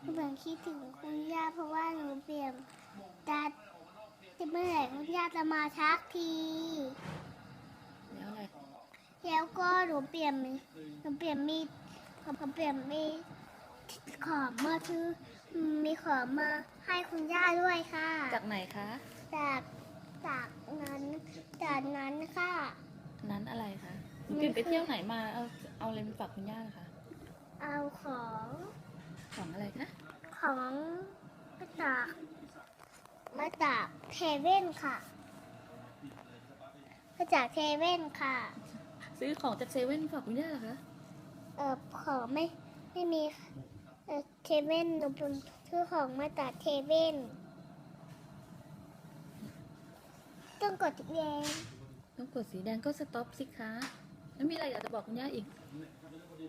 หนูเปลี่ยนคิดถึงคุณย่าเพราะว่าหนูเปลี่ยนตาจะเมื่อไหร่คุณย่าจะมาทักทีแล้วอะไรแล้วก็หนูเปลี่ยนมีหนูเปลี่ยนมีหนูเปลี่ยนมีของมาซื้อมีของมาให้คุณย่าด้วยค่ะ จากไหนคะ จากจากนั้นจากนั้นค่ะ นั้นอะไรคะหนูเปลี่ยนไปเที่ยวไหนมาเอาเอาอะไรมาฝากคุณย่าคะ เอาของ ของมาจากมาจากเทเว่นค่ะ มาจากเทเว่นค่ะ ซื้อของจากเซเว่นฝากคุณย่าเหรอคะเออของไม่ไม่มีเออเทเว่นหนูเป็นซื้อของมาจากเทเว่นต้องกดแดงต้องกดสีแดงก็สต็อปสิคะแล้วมีอะไรอยากจะบอกคุณย่าอีก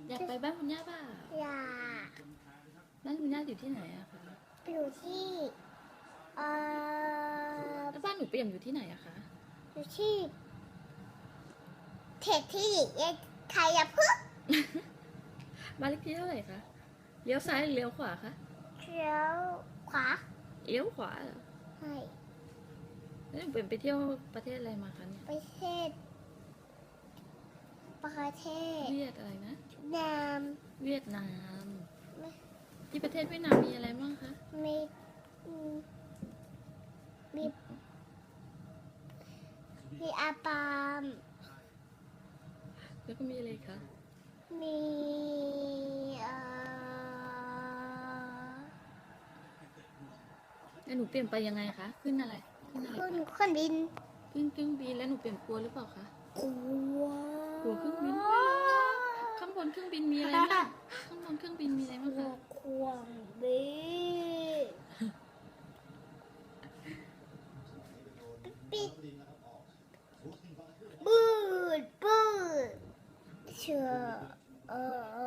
อยากไปบ้านคุณย่าเปล่า อย่า บ้านคุณย่าอยู่ที่ไหนอะคะอยู่ที่เอ่อแล้วบ้านหนูเปลี่ยนอยู่ที่ไหนอะคะอยู่ที่เขตที่เอ็กใครอย่าพึ่งบ้านเลขที่เท่าไหร่คะเลี้ยวซ้ายหรือเลี้ยวขวาคะเลี้ยวขวาเลี้ยวขวาเหรอใช่แล้วหนูเปลี่ยนไปเที่ยวประเทศอะไรมาคะเนี่ยประเทศประเทศเวียดอะไรนะนามเวียดนามไม่ ที่ประเทศเวียดนามมีอะไรบ้างคะ มีอืมมีมีอาปาม แล้วก็มีอะไรคะ มีเอ่อแล้วหนูเปลี่ยนไปยังไงคะ ขึ้นอะไร ขึ้นอะไรขึ้นคะเครื่องบินขึ้นเครื่องบินแล้วหนูเปลี่ยนกลัวหรือเปล่าคะ กลัวกลัวเครื่องบิน ข้างบนเครื่องบินมีอะไรบ้างข้างบนเครื่องบินมีอะไรกบ้าง ลัวคะควงบินปิดบืดบืดเชื่อเออเอ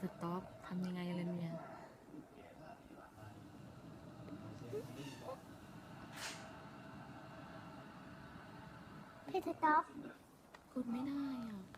สต็อปทำยังไงเลยเนี่ยพี่จะต๊อปกดไม่ได้อะ